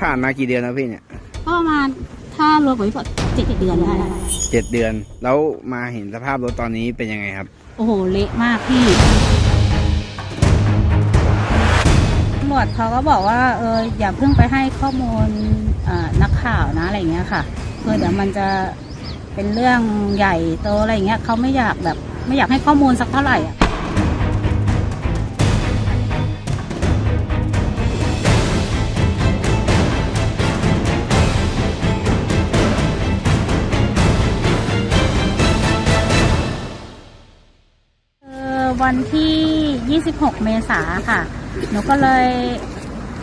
ผ่านมากี่เดือนแล้วพี่เนี่ยก็ประมาณถ้ารวมกับพี่ปอเจ็ดเดือนได้เจ็ดเดือน แล้วมาเห็นสภาพรถตอนนี้เป็นยังไงครับ โอ้โหเละมากพี่ตำรวจเขาก็บอกว่าเอออย่าเพิ่งไปให้ข้อมูลเอ่อนักข่าวนะอะไรเงี้ยค่ะคือเดี๋ยวมันจะเป็นเรื่องใหญ่โตอะไรเงี้ยเขาไม่อยากแบบไม่อยากให้ข้อมูลสักเท่าไหร่ วันที่ 26 เมษาค่ะ หนูก็เลย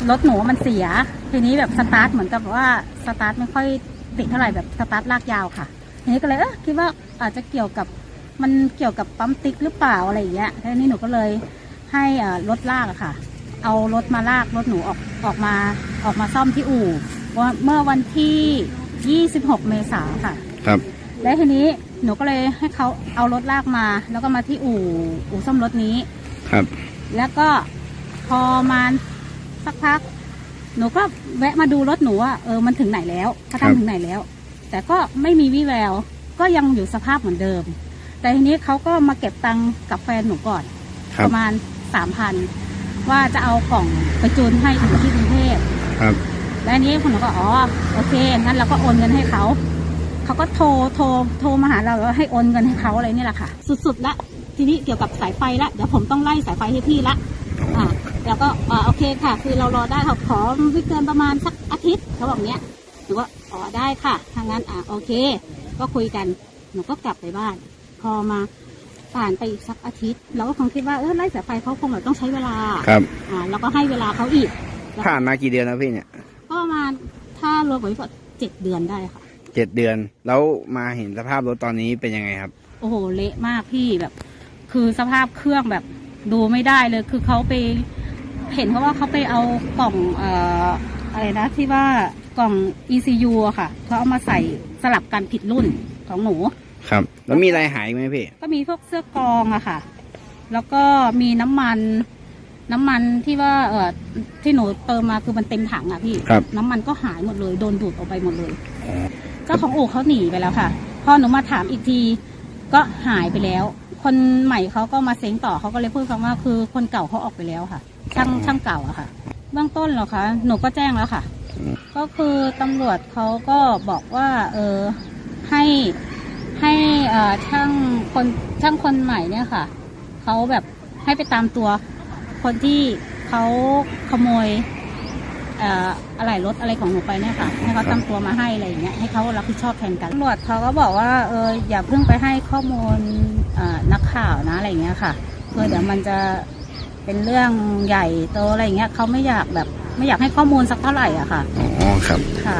รถหนูมันเสีย ทีนี้แบบสตาร์ทเหมือนกับว่าสตาร์ทไม่ค่อยติดเท่าไหร่แบบสตาร์ทลากยาวค่ะ ทีนี้ก็เลยเออคิดว่าอาจจะเกี่ยวกับมันเกี่ยวกับปั๊มติ๊กหรือเปล่าอะไรอย่างเงี้ยทีนี้หนูก็เลยให้เอ่อรถลากอะค่ะ เอารถมาลากรถหนูออกออกมาออกมาซ่อมที่อู่ว่าเมื่อวันที่ 26 เมษาค่ะ ครับ และทีนี้ หนูก็เลยให้เขาเอารถลากมา แล้วก็มาที่อู่อู่ซ่อมรถนี้ ครับ แล้วก็พอมาสักพัก หนูก็แวะมาดูรถหนูว่าเออมันถึงไหนแล้วเขาครับ ทำถึงไหนแล้ว แต่ก็ไม่มีวี่แวว ก็ยังอยู่สภาพเหมือนเดิม แต่ทีนี้เขาก็มาเก็บตังค์กับแฟนหนูก่อนครัปบระมาณสามพันว่าจะเอากล่องไปจูนให้ถึงที่กรุงเทพครับ และอันนี้คุณหนูก็อ๋อโอเคงั้นเราก็โอนเงินให้เขา เขาก็โทรโทรโทรมาหาเราแล้วให้โอนเงินให้เขาอะไรนี่แหละค่ะ สุดๆละทีนี้เกี่ยวกับสายไฟละเดี๋ยวผมต้องไล่สายไฟให้พี่ละอ่าแล้วก็อ่าโอเคค่ะ คือเรารอได้ค่ะขอไม่เกินประมาณสักอาทิตย์เขาบอกเนี้ยหนูก็อ๋อได้ค่ะทางนั้นอ่าโอเค ก็คุยกันหนูก็กลับไปบ้าน พอมาผ่านไปอีกสักอาทิตย์เราก็คงคิดว่าเออไล่สายไฟเขาคงแบบต้องใช้เวลาครับอ่าแล้วก็ให้เวลาเขาอีกผ่านมากี่เดือนแล้วพี่เนี่ยก็ประมาณถ้ารวมกับพี่ปอเจ็ดเดือนได้ค่ะ เจ็ดเดือน แล้วมาเห็นสภาพรถตอนนี้เป็นยังไงครับ โอ้โหเละมากพี่แบบ คือสภาพเครื่องแบบดูไม่ได้เลย คือเขาไป เห็นเขาว่าเขาไปเอากล่องเอ่ออะไรนะ ที่ว่ากล่อง ECU อะค่ะเขาเอามาใส่สลับกันผิดรุ่นของหนู ครับ แล้วมีอะไรหายอีกไหมพี่ ก็มีพวกเสื้อกรองอะค่ะ แล้วก็มีน้ำมัน น้ำมันที่ว่าเออที่หนูเติมมาคือมันเต็มถังอะพี่ ครับ น้ำมันก็หายหมดเลย โดนดูดออกไปหมดเลย เจ้าของอู่เขาหนีไปแล้วค่ะ พอหนูมาถามอีกทีก็หายไปแล้ว คนใหม่เขาก็มาเซ้งต่อเขาก็เลยพูดคำว่าคือคนเก่าเขาออกไปแล้วค่ะ ช่างช่างเก่าอะค่ะ เบื้องต้นเหรอคะหนูก็แจ้งแล้วค่ะ ก็คือตำรวจเขาก็บอกว่า เออให้ให้ช่างคนช่างคนใหม่เนี่ยค่ะเขาแบบให้ไปตามตัวคนที่เขาขโมย อ่ออะไรรถอะไรของหนูไปเนี่ยค่ะให้เขาตามตัวมาให้อะไรอย่างเงี้ยให้เขารับผิดชอบแทนกันตำรวจเขาก็บอกว่าเอออย่าเพิ่งไปให้ข้อมูลเอ่อนักข่าวนะอะไรอย่างเงี้ยค่ะคือเดี๋ยวมันจะเป็นเรื่องใหญ่โตอะไรอย่างเงี้ยเขาไม่อยากแบบไม่อยากให้ข้อมูลสักเท่าไหร่อะค่ะอ๋อครับค่ะ